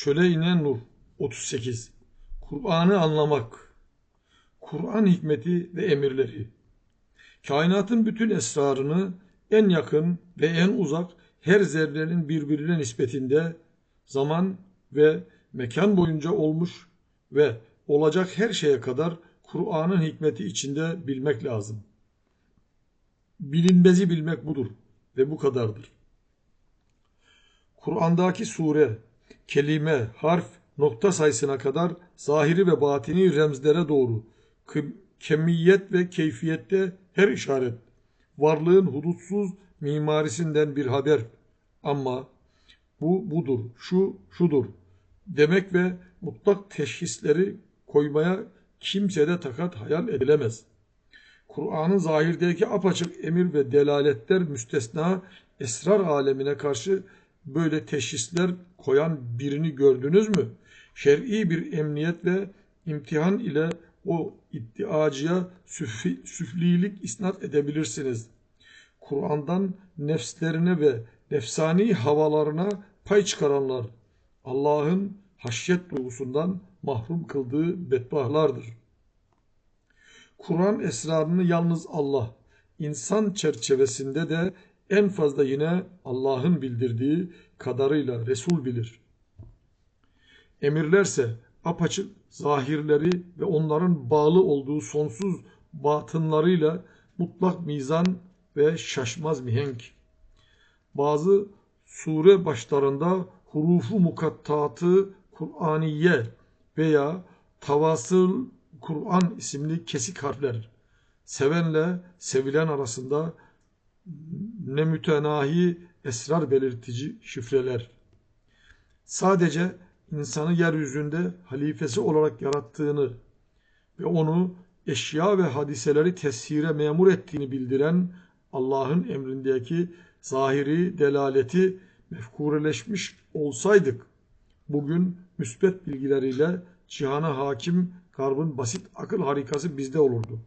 Çöle inen nur 38 Kur'an'ı anlamak Kur'an hikmeti ve emirleri Kainatın bütün esrarını en yakın ve en uzak her zerrenin birbirine nispetinde zaman ve mekan boyunca olmuş ve olacak her şeye kadar Kur'an'ın hikmeti içinde bilmek lazım. Bilinmezi bilmek budur ve bu kadardır. Kur'an'daki sure, kelime, harf, nokta sayısına kadar zahiri ve batini remzlere doğru kemiyet ve keyfiyette her işaret. Varlığın hudutsuz mimarisinden bir haber. Ama bu budur, şu şudur. Demek ve mutlak teşhisleri koymaya kimsede takat hayal edilemez. Kur'an'ın zahirdeki apaçık emir ve delaletler müstesna esrar alemine karşı böyle teşhisler koyan birini gördünüz mü? Şer'i bir emniyet ve imtihan ile o iddiacıya süfli, süflilik isnat edebilirsiniz. Kur'an'dan nefslerine ve nefsani havalarına pay çıkaranlar Allah'ın haşyet duygusundan mahrum kıldığı bedbahlardır. Kur'an esrarını yalnız Allah, insan çerçevesinde de en fazla yine Allah'ın bildirdiği kadarıyla Resul bilir. Emirlerse apaçık zahirleri ve onların bağlı olduğu sonsuz batınlarıyla mutlak mizan ve şaşmaz mihenk. Bazı sure başlarında hurufu mukattaatı Kur'aniye veya tavasıl Kur'an isimli kesik harfler sevenle sevilen arasında ne mütenahi esrar belirtici şifreler. Sadece insanı yeryüzünde halifesi olarak yarattığını ve onu eşya ve hadiseleri teshire memur ettiğini bildiren Allah'ın emrindeki zahiri delaleti mefkureleşmiş olsaydık, bugün müsbet bilgileriyle cihana hakim garbın basit akıl harikası bizde olurdu.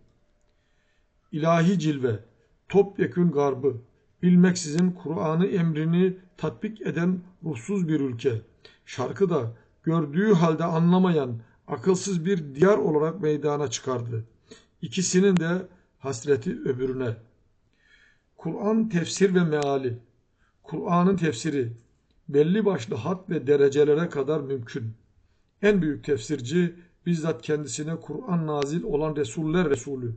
İlahi cilve, topyekün garbı, bilmeksizin Kur'an'ı emrini tatbik eden ruhsuz bir ülke, şarkı da gördüğü halde anlamayan akılsız bir diyar olarak meydana çıkardı. İkisinin de hasreti öbürüne. Kur'an tefsir ve meali. Kur'an'ın tefsiri belli başlı hat ve derecelere kadar mümkün. En büyük tefsirci bizzat kendisine Kur'an nazil olan Resuller Resulü.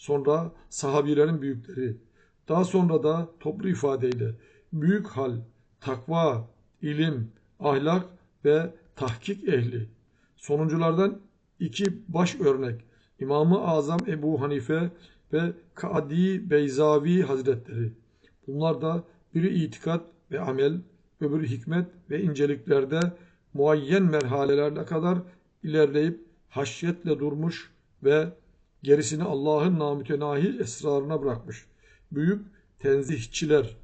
Sonra sahabilerin büyükleri. Daha sonra da toplu ifadeyle büyük hal, takva, ilim, ahlak ve tahkik ehli. Sonunculardan iki baş örnek İmam-ı Azam Ebu Hanife ve Kadi Beyzavi Hazretleri. Bunlar da biri itikat ve amel, öbürü hikmet ve inceliklerde muayyen merhalelerine kadar ilerleyip haşyetle durmuş ve gerisini Allah'ın namütenahi esrarına bırakmış. Büyük tenzihçiler,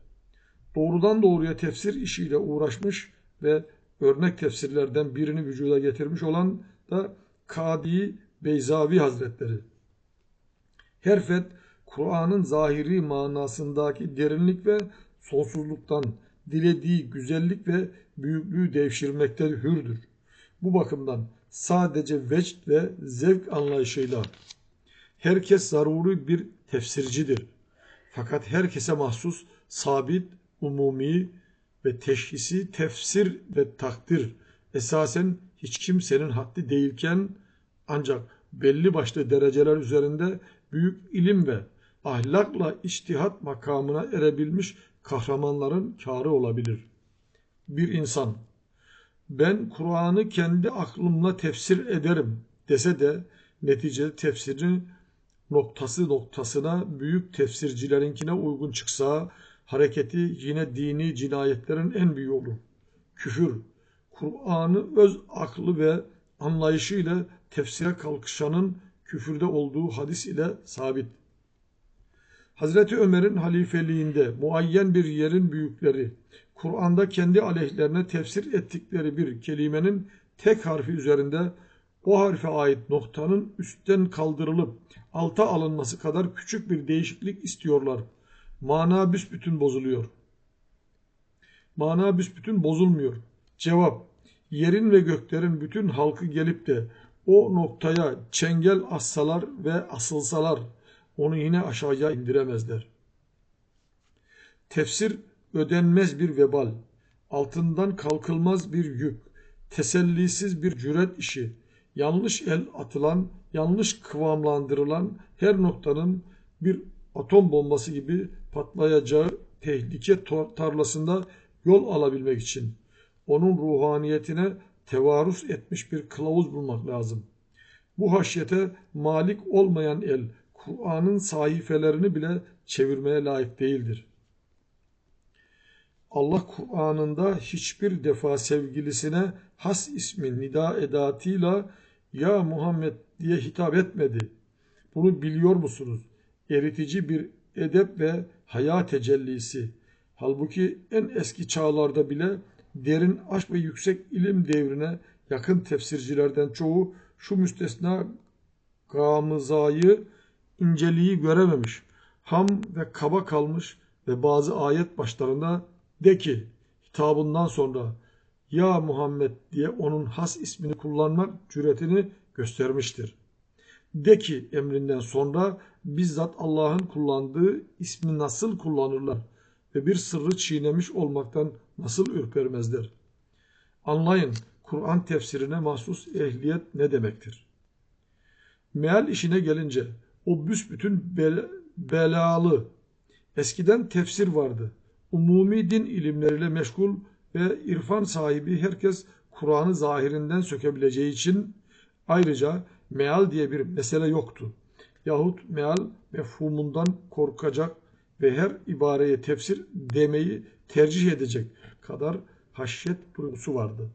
doğrudan doğruya tefsir işiyle uğraşmış ve örnek tefsirlerden birini vücuda getirmiş olan da Kadi Beyzavi Hazretleri. Herfet, Kur'an'ın zahiri manasındaki derinlik ve sonsuzluktan dilediği güzellik ve büyüklüğü devşirmekte hürdür. Bu bakımdan sadece vecd ve zevk anlayışıyla herkes zaruri bir tefsircidir. Fakat herkese mahsus sabit, umumi ve teşhisi tefsir ve takdir esasen hiç kimsenin haddi değilken ancak belli başlı dereceler üzerinde büyük ilim ve ahlakla içtihat makamına erebilmiş kahramanların kârı olabilir. Bir insan ben Kur'an'ı kendi aklımla tefsir ederim dese de netice tefsirin noktası noktasına büyük tefsircilerinkine uygun çıksa hareketi yine dini cinayetlerin en büyüğü olur. Küfür, Kur'an'ı öz aklı ve anlayışıyla tefsire kalkışanın küfürde olduğu hadis ile sabit. Hazreti Ömer'in halifeliğinde muayyen bir yerin büyükleri, Kur'an'da kendi aleyhlerine tefsir ettikleri bir kelimenin tek harfi üzerinde o harfe ait noktanın üstten kaldırılıp alta alınması kadar küçük bir değişiklik istiyorlar. Mana büsbütün bozuluyor. Mana büsbütün bozulmuyor. Cevap, yerin ve göklerin bütün halkı gelip de o noktaya çengel assalar ve asılsalar onu yine aşağıya indiremezler. Tefsir ödenmez bir vebal, altından kalkılmaz bir yük, tesellisiz bir cüret işi, yanlış el atılan, yanlış kıvamlandırılan her noktanın bir atom bombası gibi patlayacağı tehlike tarlasında yol alabilmek için onun ruhaniyetine tevarüs etmiş bir kılavuz bulmak lazım. Bu haşyete malik olmayan el, Kur'an'ın sayfelerini bile çevirmeye layık değildir. Allah Kur'an'ında hiçbir defa sevgilisine has ismi nida edatıyla ya Muhammed diye hitap etmedi. Bunu biliyor musunuz? Eritici bir edep ve hayat tecellisi. Halbuki en eski çağlarda bile derin aşk ve yüksek ilim devrine yakın tefsircilerden çoğu şu müstesna gamızayı inceliği görememiş. Ham ve kaba kalmış ve bazı ayet başlarında de ki hitabından sonra ya Muhammed diye onun has ismini kullanmak cüretini göstermiştir. De ki emrinden sonra bizzat Allah'ın kullandığı ismi nasıl kullanırlar ve bir sırrı çiğnemiş olmaktan nasıl ürpermezler? Anlayın Kur'an tefsirine mahsus ehliyet ne demektir? Meal işine gelince o büsbütün bel belalı eskiden tefsir vardı. Umumi din ilimleriyle meşgul ve irfan sahibi herkes Kur'an'ı zahirinden sökebileceği için ayrıca meal diye bir mesele yoktu. Yahut meal mefhumundan korkacak ve her ibareye tefsir demeyi tercih edecek kadar haşyet duygusu vardı.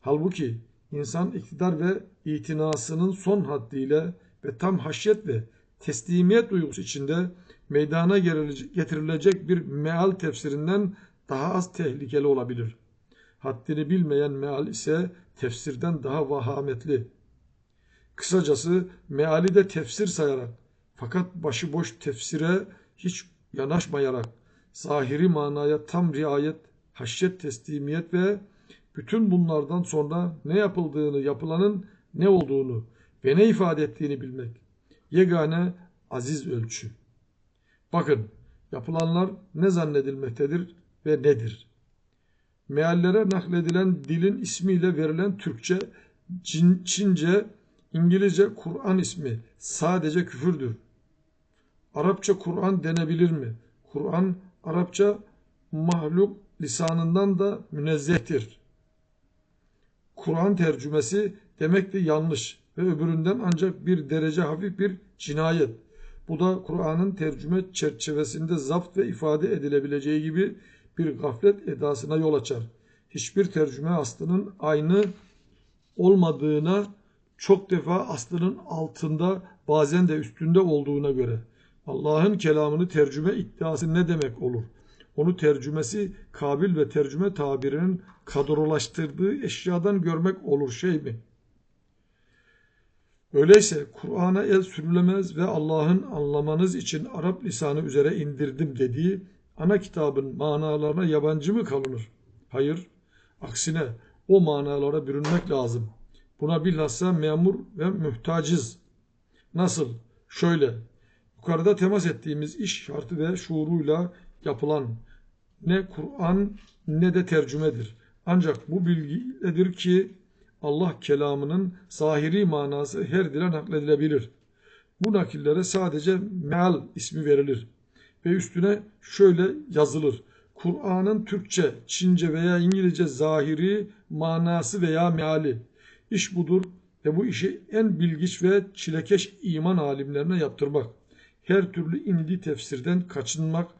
Halbuki insan iktidar ve itinasının son haddiyle ve tam haşyet ve teslimiyet duygusu içinde meydana getirilecek bir meal tefsirinden daha az tehlikeli olabilir. Haddini bilmeyen meal ise tefsirden daha vahametli. Kısacası meali de tefsir sayarak fakat başıboş tefsire hiç yanaşmayarak zahiri manaya tam riayet, haşyet, teslimiyet ve bütün bunlardan sonra ne yapıldığını, yapılanın ne olduğunu ve ne ifade ettiğini bilmek. Yegane aziz ölçü. Bakın yapılanlar ne zannedilmektedir ve nedir? Meallere nakledilen dilin ismiyle verilen Türkçe, Çince, İngilizce Kur'an ismi sadece küfürdür. Arapça Kur'an denebilir mi? Kur'an Arapça mahluk lisanından da münezzehtir. Kur'an tercümesi demek de yanlış ve öbüründen ancak bir derece hafif bir cinayet. Bu da Kur'an'ın tercüme çerçevesinde zapt ve ifade edilebileceği gibi bir gaflet edasına yol açar. Hiçbir tercüme aslının aynı olmadığına çok defa aslının altında bazen de üstünde olduğuna göre Allah'ın kelamını tercüme iddiası ne demek olur? Onu tercümesi kabil ve tercüme tabirinin kadrolaştırdığı eşyadan görmek olur şey mi? Öyleyse Kur'an'a el sürülemez ve Allah'ın anlamanız için Arap lisanı üzere indirdim dediği ana kitabın manalarına yabancı mı kalınır? Hayır. Aksine o manalara bürünmek lazım. Buna bilhassa memur ve mühtacız. Nasıl? Şöyle. Yukarıda temas ettiğimiz iş şartı ve şuuruyla yapılan ne Kur'an ne de tercümedir. Ancak bu bilgidir ki Allah kelamının zahiri manası her dile nakledilebilir. Bu nakillere sadece meal ismi verilir ve üstüne şöyle yazılır. Kur'an'ın Türkçe, Çince veya İngilizce zahiri manası veya meali. İş budur ve bu işi en bilgiç ve çilekeş iman alimlerine yaptırmak. Her türlü indi tefsirden kaçınmak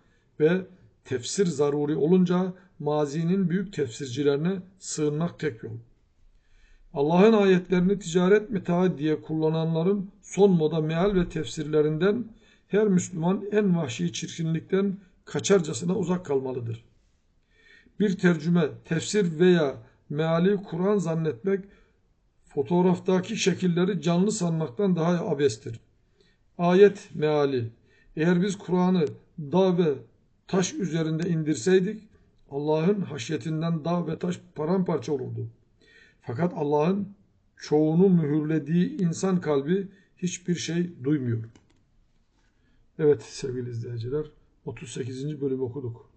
ve tefsir zaruri olunca mazinin büyük tefsircilerine sığınmak tek yol. Allah'ın ayetlerini ticaret metaı diye kullananların son moda meal ve tefsirlerinden her Müslüman en vahşi çirkinlikten kaçarcasına uzak kalmalıdır. Bir tercüme, tefsir veya meali Kur'an zannetmek fotoğraftaki şekilleri canlı sanmaktan daha abestir. Ayet meali. Eğer biz Kur'an'ı dağ ve taş üzerinde indirseydik Allah'ın haşyetinden dağ ve taş paramparça olurdu. Fakat Allah'ın çoğunu mühürlediği insan kalbi hiçbir şey duymuyor. Evet sevgili izleyiciler 38. bölümü okuduk.